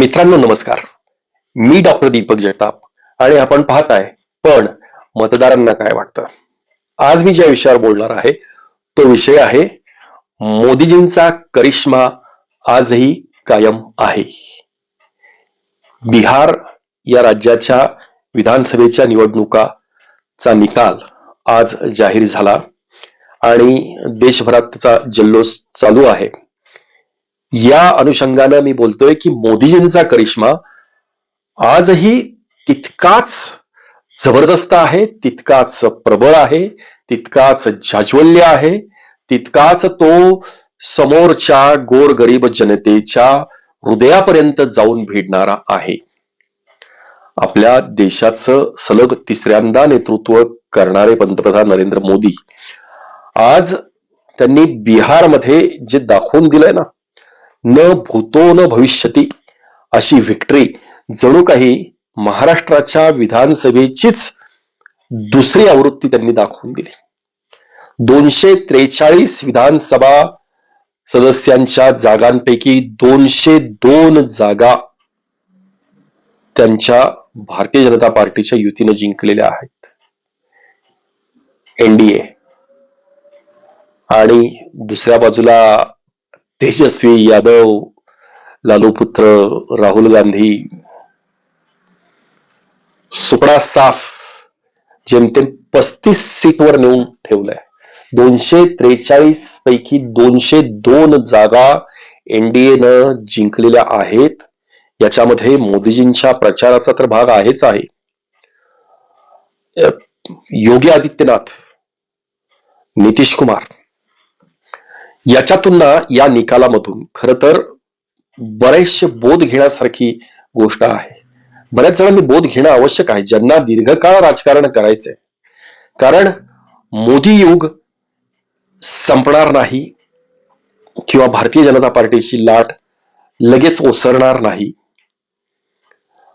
मित्रांनो नमस्कार. मी डॉक्टर दीपक जगताप आणि आपण पाहताय पण मतदारांना काय वाटतं? आज मी ज्या विषयावर बोलणार आहे तो विषय आहे मोदीजींचा करिश्मा आजही कायम आहे. बिहार या राज्याच्या विधानसभेच्या निवडणुकाचा निकाल आज जाहीर झाला आणि देशभरात त्याचा जल्लोष चालू आहे. या अनुषंगानं मी बोलतोय की मोदीजींचा करिश्मा आजही तितकाच जबरदस्त आहे तितकाच प्रबळ आहे तितकाच जाज्वल्य आहे तितकाच तो समोरच्या गोरगरीब जनतेच्या हृदयापर्यंत जाऊन भिडणारा आहे. आपल्या देशाचं सलग तिसऱ्यांदा नेतृत्व करणारे पंतप्रधान नरेंद्र मोदी आज त्यांनी बिहारमध्ये जे दाखवून दिलंय ना न भूतो न भविष्यती अशी विक्ट्री जणू काही महाराष्ट्राच्या विधानसभेचीच दुसरी आवृत्ती त्यांनी दाखवून दिली. दोनशे त्रेचाळीस विधानसभा सदस्यांच्या जागांपैकी दोनशे दोन जागा त्यांच्या भारतीय जनता पार्टीच्या युतीने जिंकलेल्या आहेत. एनडीए आणि दुसऱ्या बाजूला तेजस्वी यादव लालू पुत्र राहुल गांधी सुपडा साफ जेमतेम पस्तीस सीटवर नेऊन ठेवलंय. दोनशे त्रेचाळीस पैकी दोनशे दोन जागा एनडीएनं जिंकलेल्या आहेत. याच्यामध्ये मोदीजींच्या प्रचाराचा तर भाग आहेच आहे. योगी आदित्यनाथ नितीश कुमार याच्यातून ना या निकालामधून खर तर बरेचसे बोध घेण्यासारखी गोष्ट आहे. बऱ्याच जणांनी बोध घेणं आवश्यक आहे ज्यांना दीर्घकाळ राजकारण करायचंय. कारण मोदी युग संपणार नाही किंवा भारतीय जनता पार्टीची लाट लगेच ओसरणार नाही.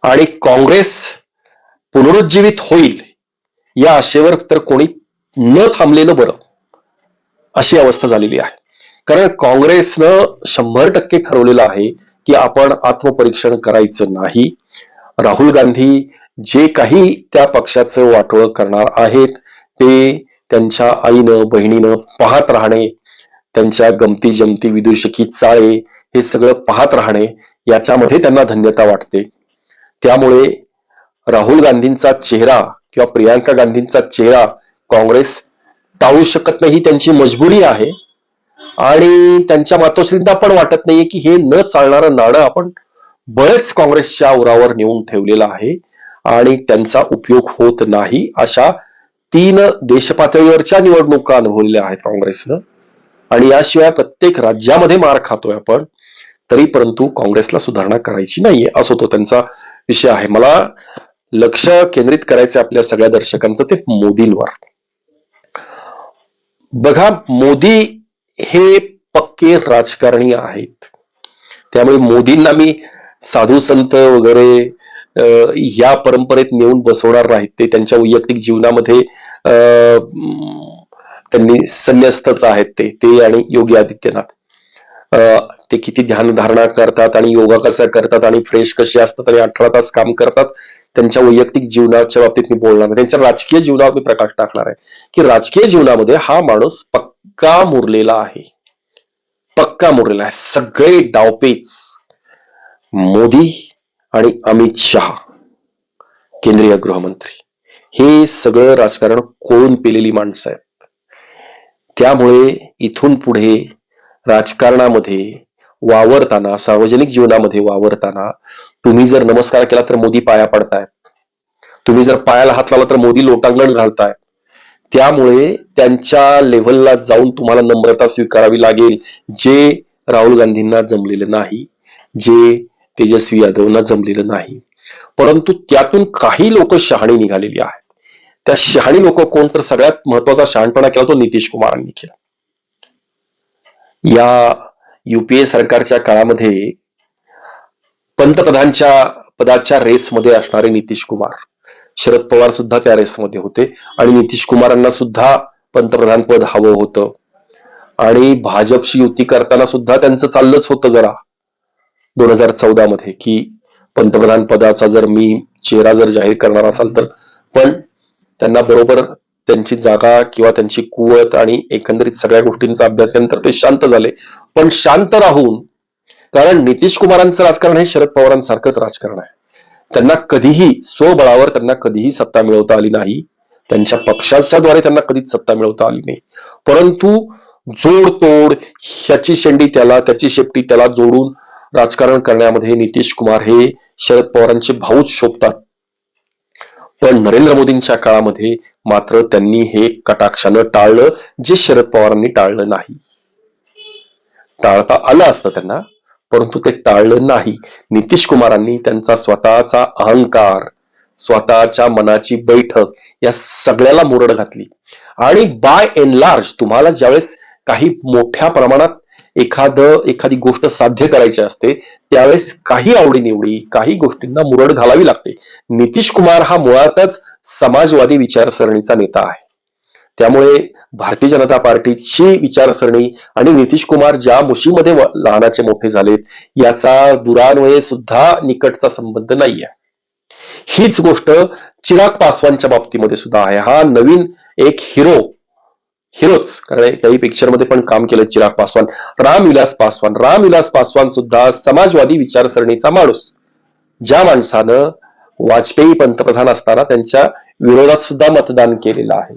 आणि काँग्रेस पुनरुज्जीवित होईल या आशेवर तर कोणी न थांबलेलं बरं अशी अवस्था झालेली आहे. कारण काँग्रेसनं शंभर टक्के ठरवलेलं आहे की आपण आत्मपरीक्षण करायचं नाही. राहुल गांधी जे काही त्या पक्षाचं वाटोळ करणार आहेत ते त्यांच्या आईनं बहिणीनं पाहत राहणे त्यांच्या गमती जमती विदूषकी चाळे हे सगळं पाहत राहणे याच्यामध्ये त्यांना धन्यता वाटते. त्यामुळे राहुल गांधींचा चेहरा किंवा प्रियांका गांधींचा चेहरा काँग्रेस टाळू शकत नाही ही त्यांची मजबुरी आहे. आणि त्यांच्या मातोश्रींना पण वाटत नाहीये की हे न चालणारं नाणं आपण बरेच काँग्रेसच्या उरावर नेऊन ठेवलेलं आहे आणि त्यांचा उपयोग होत नाही अशा तीन देशपातळीवरच्या निवडणुका अनुभवलेल्या आहेत काँग्रेसनं. आणि याशिवाय प्रत्येक राज्यामध्ये मार खातोय आपण तरी परंतु काँग्रेसला सुधारणा करायची नाहीये असो तो त्यांचा विषय आहे. मला लक्ष केंद्रित करायचं आपल्या सगळ्या दर्शकांचं ते मोदींवर. बघा मोदी हे पक्के राजकारणी आहेत. त्यामुळे मोदींना मी साधू संत वगैरे अं, या परंपरेत नेऊन बसवणार नाहीत ते त्यांच्या वैयक्तिक जीवनामध्ये अं, त्यांनी संन्यस्तच आहेत ते ते आणि योगी आदित्यनाथ. अं, ते किती ध्यान धारणा करतात आणि योगा कसा करतात आणि फ्रेश कसे असतात आणि अठरा तास काम करतात त्यांच्या वैयक्तिक जीवनाच्या बाबतीत मी बोलणार नाही. त्यांच्या राजकीय जीवनावर मी प्रकाश टाकणार आहे. की राजकीय जीवनामध्ये हा माणूस पक्का मुरलेला आहे. पक्का मुरलेला आहे. सगळे डावपेच मोदी आणि अमित शहा केंद्रीय गृहमंत्री. हे सगळं राजकारण कोळून पेलेली माणसं आहेत. त्यामुळे इथून पुढे राजकारणामध्ये वावरताना सार्वजनिक जीवनामध्ये वावरताना तुम्ही जर नमस्कार केला तर मोदी पाया पडतायत. तुम्ही जर पायाला हात लावला तर मोदी लोटांगण घालतायत. त्यामुळे त्यांच्या लेव्हलला जाऊन तुम्हाला नम्रता स्वीकारावी लागेल जे राहुल गांधींना जमलेलं नाही जे तेजस्वी यादवना जमलेलं नाही. परंतु त्यातून काही लोक शहाणी निघालेली आहेत. त्या शहाणी लोक कोण तर सगळ्यात महत्त्वाचा शहाणपणा केला तो नितीश कुमारांनी केला. या युपीए सरकारच्या काळामध्ये पंतप्रधानच्या पदाच्या रेसमध्ये असणारे नितीश कुमार शरद पवार सुद्धा त्या रेसमध्ये होते. आणि नितीश कुमारांना सुद्धा पंतप्रधान पद हवं होतं. आणि भाजपशी युती करताना सुद्धा त्यांचं चाललंच होतं जरा दोन हजार चौदा मध्ये की पंतप्रधान पदाचा जर मी चेहरा जर जाहीर करणार असाल तर. पण त्यांना बरोबर त्यांची जागा किंवा त्यांची कुवत आणि एकंदरीत सगळ्या गोष्टींचा अभ्यास केल्यानंतर ते शांत झाले. पण शांत राहून कारण नितीश कुमारांचं राजकारण हे शरद पवारांसारखंच राजकारण आहे. त्यांना कधीही स्वबळावर त्यांना कधीही सत्ता मिळवता आली नाही. त्यांच्या पक्षाच्या द्वारे त्यांना कधीच सत्ता मिळवता आली नाही. परंतु जोडतोड ह्याची शेंडी त्याला त्याची शेपटी त्याला जोडून राजकारण करण्यामध्ये नितीश कुमार हे शरद पवारांचे भाऊच शोभतात. पण नरेंद्र मोदींच्या काळामध्ये मात्र त्यांनी हे कटाक्षानं टाळलं जे शरद पवारांनी टाळलं नाही. टाळता आलं असतं त्यांना परंतु ते टाळलं नाही. नितीश कुमारांनी त्यांचा स्वतःचा अहंकार स्वतःच्या मनाची बैठक या सगळ्याला मुरड घातली. आणि बाय एन लार्ज तुम्हाला ज्यावेळेस काही मोठ्या प्रमाणात एखादं एखादी गोष्ट साध्य करायची असते त्यावेळेस काही आवडीनिवडी काही गोष्टींना मुरड घालावी लागते. नितीश कुमार हा मुळातच समाजवादी विचारसरणीचा नेता आहे. त्यामुळे भारतीय जनता पार्टीची विचारसरणी आणि नितीश कुमार ज्या मुशीमध्ये लहानाचे मोठे झालेत याचा दुरान्वये सुद्धा निकटचा संबंध नाही आहे हीच गोष्ट चिराग पासवानच्या बाबतीमध्ये सुद्धा आहे. हा नवीन एक हिरो हिरोच कारण काही पिक्चरमध्ये पण काम केलं चिराग पासवान रामविलास पासवान. रामविलास पासवान सुद्धा समाजवादी विचारसरणीचा माणूस. ज्या माणसानं वाजपेयी पंतप्रधान असताना त्यांच्या विरोधात सुद्धा मतदान केलेलं आहे.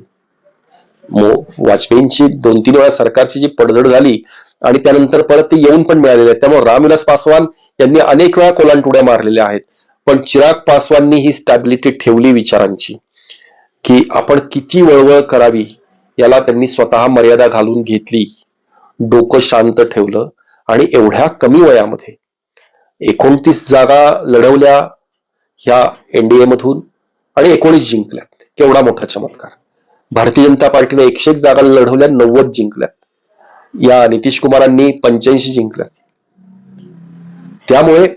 वाजपेयींची दोन तीन वेळा सरकारची जी पडझड झाली आणि त्यानंतर परत ते येऊन पण मिळालेले आहेत. त्यामुळे रामविलास पासवान यांनी अनेक वेळा कोलांटुड्या मारलेल्या आहेत. पण चिराग पासवाननी ही स्टॅबिलिटी ठेवली विचारांची की आपण किती वळवळ करावी याला त्यांनी स्वतः मर्यादा घालून घेतली. डोकं शांत ठेवलं आणि एवढ्या कमी वयामध्ये एकोणतीस जागा लढवल्या ह्या एनडीए मधून आणि एकोणीस जिंकल्यात. केवढा मोठा चमत्कार. भारतीय जनता पार्टीने एकशे एक जागा लढवल्या नव्वद जिंकल्यात. या नितीश कुमारांनी पंच्याऐंशी जिंकल्यात. त्यामुळे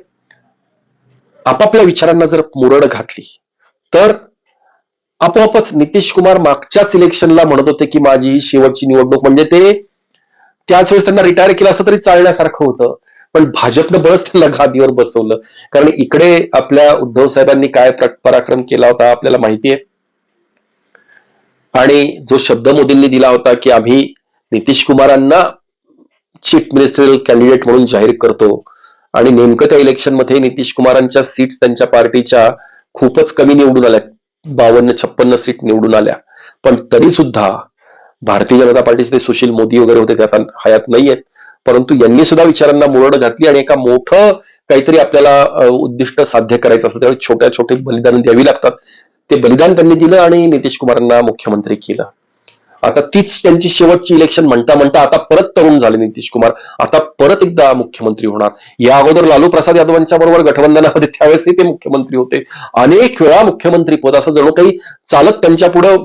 आपापल्या विचारांना जर मुरड घातली तर आपोआपच नितीश कुमार मागच्याच इलेक्शनला म्हणत होते की माझी शेवटची निवडणूक म्हणजे ते. त्याच वेळेस त्यांना रिटायर केलं असं तरी चालण्यासारखं होतं. पण भाजपनं बरंच त्यांना गादीवर बसवलं. कारण इकडे आपल्या उद्धव साहेबांनी काय पराक्रम केला होता आपल्याला माहितीये. आणि जो शब्द मोदींनी दिला होता की आम्ही नितीश कुमारांना चीफ मिनिस्टरियल कॅन्डिडेट म्हणून जाहीर करतो. आणि नेमकं त्या इलेक्शनमध्ये नितीश कुमारांच्या सीट्स त्यांच्या पार्टीच्या खूपच कमी निवडून आल्या बावन्न छप्पन्न सीट निवडून आल्या. पण तरी सुद्धा भारतीय जनता पार्टीचे ते सुशील मोदी वगैरे होते ते आता हयात नाहीयेत. परंतु यांनी सुद्धा विचारांना मुरड घातली आणि एका मोठं काहीतरी आपल्याला उद्दिष्ट साध्य करायचं असतं. त्यावेळी छोट्या छोटे बलिदान द्यावी लागतात. ते बलिदान त्यांनी दिलं आणि नितीश कुमारांना मुख्यमंत्री केलं. आता तीच त्यांची शेवटची इलेक्शन म्हणता म्हणता आता परत तरुण झाले नितीश कुमार. आता परत एकदा मुख्यमंत्री होणार. या अगोदर लालू प्रसाद यादवांच्या बरोबर गठबंधनामध्ये त्यावेळेसही ते मुख्यमंत्री होते. अनेक वेळा मुख्यमंत्री पद असं जणू काही चालत त्यांच्या पुढे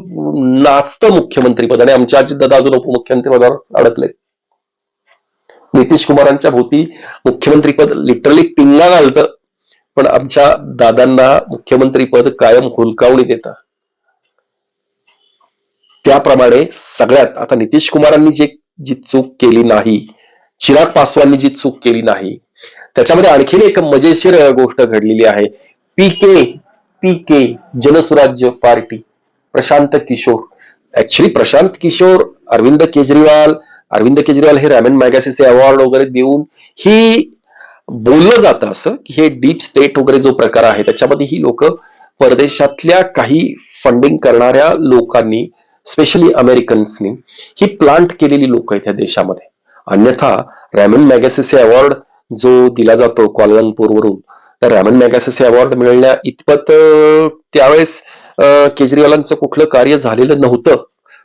नाचतं मुख्यमंत्री पद. आणि आमच्या आजी दादा अजून उपमुख्यमंत्री पदावर अडकले नितीश कुमारांच्या भोवती मुख्यमंत्री पद लिटरली पिंगा घालतं. पण आमच्या दादांना मुख्यमंत्री पद कायम हुलकावणी देतं त्याप्रमाणे सगळ्यात आता नितीश कुमारांनी जे जी चूक केली नाही चिराग पासवाननी जी चूक केली नाही त्याच्यामध्ये आणखीन एक मजेशीर गोष्ट घडलेली आहे. P K P K Jansuraj party Prashant Kishor. Actually Prashant Kishor Arvind Kejriwal Arvind Kejriwal हे रॅमन मॅगॅसिसे अवॉर्ड वगैरे देऊन ही बोललं जातं असं की हे डीप स्टेट वगैरे जो प्रकार आहे त्याच्यामध्ये ही लोक परदेशातल्या काही फंडिंग करणाऱ्या लोकांनी स्पेशली अमेरिकन्सनी ही प्लांट केलेली लोक आहेत या देशामध्ये. अन्यथा रॅमन मॅगॅसेसे अवॉर्ड जो दिला जातो वरून तर रॅमन मॅगॅसेसे अवॉर्ड मिळण्या इतपत त्यावेळेस केजरीवालांचं कुठलं कार्य झालेलं नव्हतं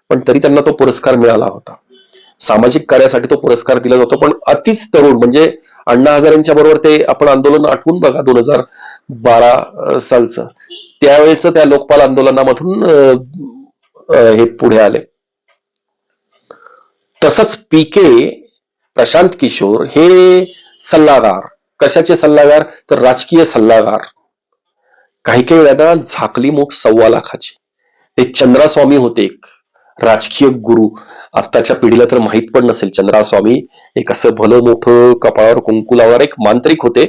पण तरी त्यांना तो पुरस्कार मिळाला होता. सामाजिक कार्यासाठी तो पुरस्कार दिला जातो पण अतिच तरुण म्हणजे अण्णा हजारेंच्या बरोबर ते आपण आंदोलन आठवून बघा दोन हजार बारा सालचं. त्यावेळेच त्या लोकपाल आंदोलनामधून हे पुढे आले. तसंच पी के प्रशांत किशोर हे सल्लागार. कशाचे सल्लागार? तर राजकीय सल्लागार. काही काही वेळा झाकली मूठ सव्वा लाखाची. ते चंद्रास्वामी होते एक राजकीय गुरु. आत्ताच्या पिढीला तर माहीत पण नसेल चंद्रास्वामी एक असं भलं मोठं कपाळावर कुंकू लावणार एक मांत्रिक होते.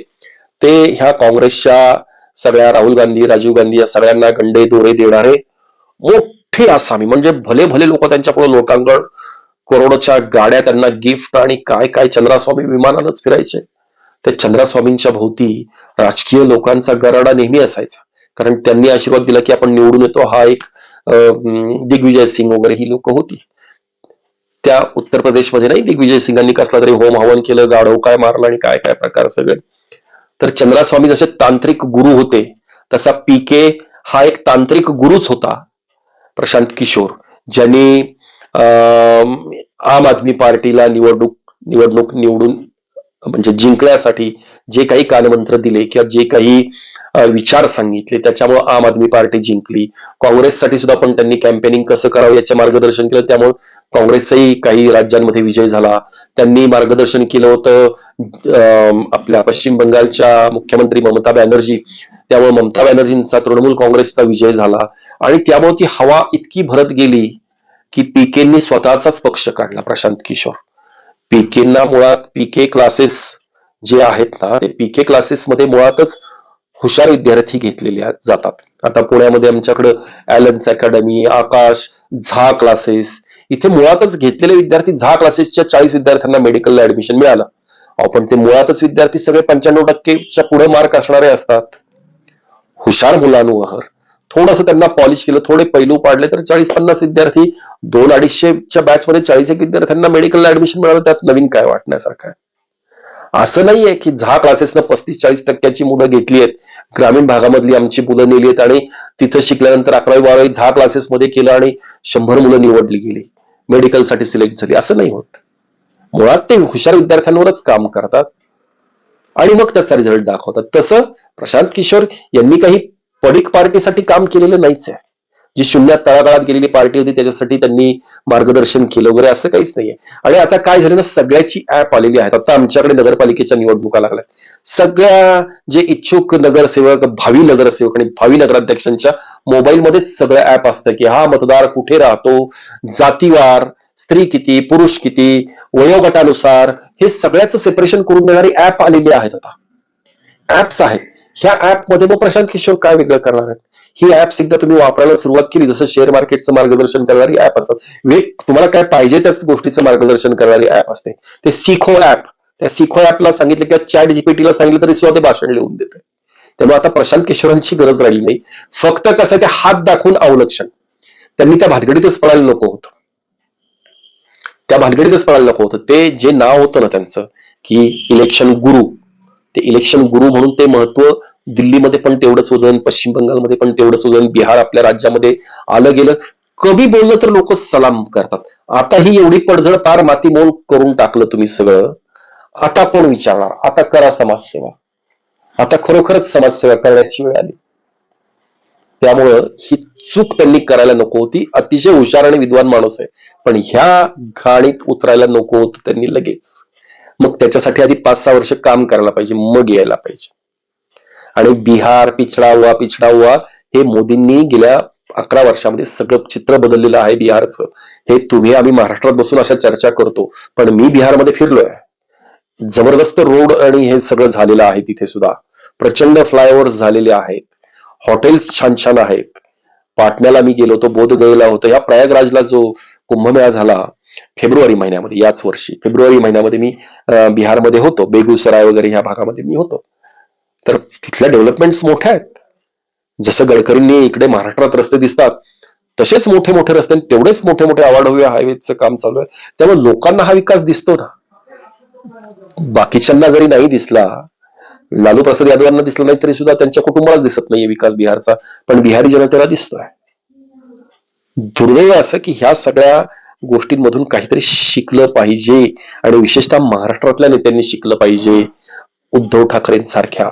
ते ह्या काँग्रेसच्या सगळ्या राहुल गांधी राजीव गांधी या सगळ्यांना गंडे दोरे देणारे मोठ आसामी म्हणजे भले भले लोक त्यांच्या पुढे लोकांकडे करोडच्या गाड्या त्यांना गिफ्ट आणि काय काय चंद्रास्वामी विमानानच फिरायचे. त्या चंद्रास्वामींच्या भोवती राजकीय लोकांचा गराडा नेहमी असायचा. कारण त्यांनी आशीर्वाद दिला की आपण निवडून येतो. हा एक दिग्विजय सिंग वगैरे ही लोक होती. त्या उत्तर प्रदेशमध्ये नाही दिग्विजय सिंगांनी कसला तरी होम हवन केलं गाढव काय मारलं आणि काय काय प्रकार सगळे. तर चंद्रास्वामी जसे तांत्रिक गुरु होते तसा पी के हा एक तांत्रिक गुरुच होता. प्रशांत किशोर ज्यांनी अं, आम आदमी पार्टीला निवडणूक निवडणूक निवडून म्हणजे जिंकण्यासाठी जे काही कानमंत्र दिले किंवा जे काही विचार सांगितले त्याच्यामुळे आम आदमी पार्टी जिंकली. काँग्रेससाठी सुद्धा पण त्यांनी कॅम्पेनिंग कसं करावं याचे मार्गदर्शन केलं. त्यामुळे काँग्रेसचाही काही राज्यांमध्ये विजय झाला. त्यांनी मार्गदर्शन केलं होतं आपल्या पश्चिम बंगालच्या मुख्यमंत्री ममता बॅनर्जी त्यामुळे ममता बॅनर्जींचा तृणमूल काँग्रेसचा विजय झाला. आणि त्यामुळे ती हवा इतकी भरत गेली की पीकेंनी स्वतःचाच पक्ष काढला प्रशांत किशोर. पीकेंना मुळात पीके क्लासेस जे आहेत ना ते पीके क्लासेस मध्ये मुळातच हुशार विद्यार्थी घेतलेले आहेत- जातात. आता पुण्यामध्ये आमच्याकडं ॲलन्स अकॅडमी आकाश झा क्लासेस इथे मुळातच घेतलेले विद्यार्थी झा क्लासेसच्या चाळीस विद्यार्थ्यांना मेडिकलला ऍडमिशन मिळालं. आपण पण ते मुळातच विद्यार्थी सगळे पंच्याण्णव टक्केच्या पुढे मार्क असणारे असतात. हुशार मुलांवर थोडस त्यांना पॉलिश केलं थोडे पैलू पाडले तर चाळीस पन्नास विद्यार्थी दोन अडीचशेच्या बॅच मध्ये चाळीस एक विद्यार्थ्यांना मेडिकलला ऍडमिशन मिळालं त्यात नवीन काय वाटण्यासारखं आहे? असं नाहीये की झा क्लासेसनं पस्तीस चाळीस टक्क्याची मुलं घेतली आहेत. ग्रामीण भागामधली आमची मुलं नेली आहेत आणि तिथं शिकल्यानंतर अकरावी बारावी झा क्लासेसमध्ये केलं आणि शंभर मुलं निवडली गेली. मेडिकलसाठी सिलेक्ट झाली. असं नाही होत. मुळात ते हुशार विद्यार्थ्यांवरच काम करतात. आणि मग त्याचा रिझल्ट दाखवतात. तसं प्रशांत किशोर यांनी काही पडिक पार्टीसाठी काम केलेलं नाहीच आहे. जी शून्यात तळागाळात गेलेली पार्टी होती त्याच्यासाठी त्यांनी मार्गदर्शन केलं वगैरे असं काहीच नाहीये. आणि आता काय झालं ना सगळ्याची ऍप आलेली आहेत. आता आमच्याकडे नगरपालिकेच्या निवडणुका लागल्यात. सगळ्या जे इच्छुक नगरसेवक भावी नगरसेवक आणि भावी नगराध्यक्षांच्या मोबाईलमध्येच सगळं ऍप असतं की हा मतदार कुठे राहतो जातीवार स्त्री किती पुरुष किती वयोगटानुसार हे सगळ्याचं सेपरेशन करून देणारी ऍप आलेली आहेत आता. ऍप्स आहेत. ह्या ऍपमध्ये मग प्रशांत किशोर काय वेगळं करणार आहेत? ही ऍप्स एकदा तुम्ही वापरायला सुरुवात केली जसं शेअर मार्केटचं मार्गदर्शन करणारी ऍप असतात. वेग तुम्हाला काय पाहिजे त्याच गोष्टीचं मार्गदर्शन करणारी ऍप असते. ते सिखो ऍप त्या सिखो ऍपला सांगितलं किंवा चॅट जीपीटीला सांगितलं तरी सुद्धा ते भाषण लिहून देते. त्यामुळे आता प्रशांत किशोरांची गरज राहिली नाही. फक्त कसं आहे ते हात दाखवून अवलक्षण. त्यांनी त्या भानगडीतच पडायला नको होतं. त्या भानगडीतच पडायला नको होतं. ते जे नाव होतं ना त्यांचं की इलेक्शन गुरु ते इलेक्शन गुरु म्हणून ते महत्त्व दिल्लीमध्ये पण तेवढंच वजन पश्चिम बंगालमध्ये पण तेवढंच वजन बिहार आपल्या राज्यामध्ये आलं गेलं. कमी बोललं तर लोक सलाम करतात. आता ही एवढी पडझड पार मातीमोल करून टाकलं तुम्ही सगळं. आता कोण विचारणार? आता करा समाजसेवा. आता खरोखरच समाजसेवा करण्याची वेळ आली. त्यामुळं ही चूक त्यांनी करायला नको होती. अतिशय हुशार आणि विद्वान माणूस आहे. पण ह्या घाणीत उतरायला नको होत त्यांनी लगेच. मग त्याच्यासाठी आधी पाच सहा वर्ष काम करायला पाहिजे मग यायला पाहिजे. आणि बिहार पिछडा हुआ पिछडा हुआ हे मोदींनी गेल्या अकरा वर्षामध्ये सगळं चित्र बदललेलं आहे बिहारचं. हे तुम्ही आम्ही महाराष्ट्रात बसून अशा चर्चा करतो. पण मी बिहारमध्ये फिरलोय. जबरदस्त रोड आणि हे सगळं झालेलं आहे तिथे सुद्धा. प्रचंड फ्लायओव्हर्स झालेले आहेत. हॉटेल्स छान छान आहेत. पाटण्याला मी गेलो होतो बोधगयेला होतो. या प्रयागराजला जो कुंभमेळा झाला फेब्रुवारी महिन्यामध्ये याच वर्षी. फेब्रुवारी महिन्यामध्ये मी बिहारमध्ये होतो. बेगुसराय वगैरे ह्या भागामध्ये मी होतो. तर तिथल्या डेव्हलपमेंट्स मोठ्या आहेत. जसं गडकरींनी इकडे महाराष्ट्रात रस्ते दिसतात तसेच मोठे मोठे रस्ते आणि तेवढेच मोठे मोठे अवाढव्य हायवेचं काम चालू आहे. त्यामुळे लोकांना हा विकास दिसतो ना. बाकीच्यांना जरी नाही दिसला लालू प्रसाद यादवांना दिसला नाही तरी सुद्धा त्यांच्या कुटुंबालाच दिसत नाहीये विकास बिहारचा. पण बिहारी जनतेला दिसतोय. दुर्दैव असं की ह्या सगळ्या गोष्टींमधून काहीतरी शिकलं पाहिजे आणि विशेषतः महाराष्ट्रातल्या नेत्यांनी शिकलं पाहिजे उद्धव ठाकरेंसारख्या.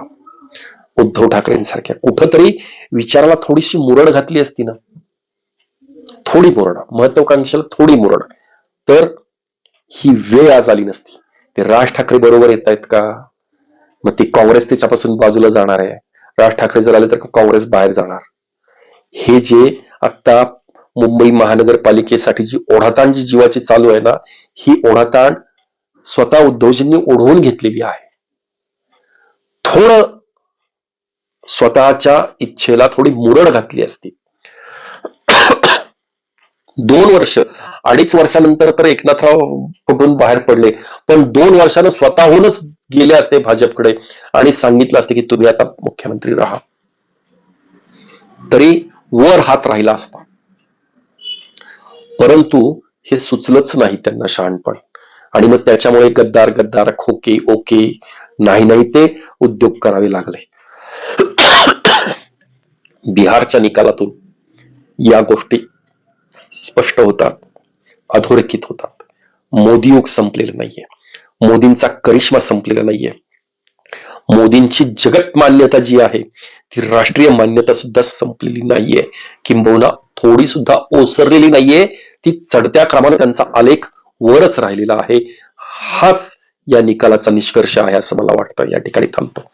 उद्धव ठाकरेंसारख्या. कुठंतरी विचाराला थोडीशी मुरड घातली असती ना. थोडी मुरड. महत्वाकांक्षेला थोडी मुरड. तर ही वेळ आज आली नसती. ते राज ठाकरे बरोबर येत आहेत का? मग ती काँग्रेस त्याच्यापासून बाजूला जाणार आहे. राज ठाकरे जर आले तर काँग्रेस बाहेर जाणार. हे जे आता मुंबई महानगरपालिकेसाठी जी ओढाताण जी जीवाची चालू आहे ना ही ओढाताण स्वतः उद्धवजींनी ओढवून घेतलेली आहे. थोडं स्वतःच्या इच्छेला थोडी मुरड घातली असती. दोन वर्ष. अडीच वर्षानंतर तर एकनाथराव कुठून बाहेर पडले. पण दोन वर्षानं स्वतःहूनच गेले असते भाजपकडे. आणि सांगितलं असते की तुम्ही आता मुख्यमंत्री राहा. तरी वर हात राहिला असता. परंतु हे सुचलंच नाही त्यांना शहाणपण. आणि मग त्याच्यामुळे गद्दार गद्दार खोके ओके नाही नाही ते उद्योग करावे लागले. बिहारच्या निकालातून या गोष्टी स्पष्ट होतात अधोरेखित होतात. मोदी युग संपलेलं नाहीये. मोदींचा करिश्मा संपलेला नाहीये. मोदींची जगत मान्यता जी आहे ती राष्ट्रीय मान्यता सुद्धा संपलेली नाहीये. किंबहुना थोडी सुद्धा ओसरलेली नाहीये. ती चढत्या क्रमाने त्यांचा आलेख वरच राहिलेला आहे. हाच या निकालाचा निष्कर्ष आहे असं मला वाटतं. या ठिकाणी थांबतो.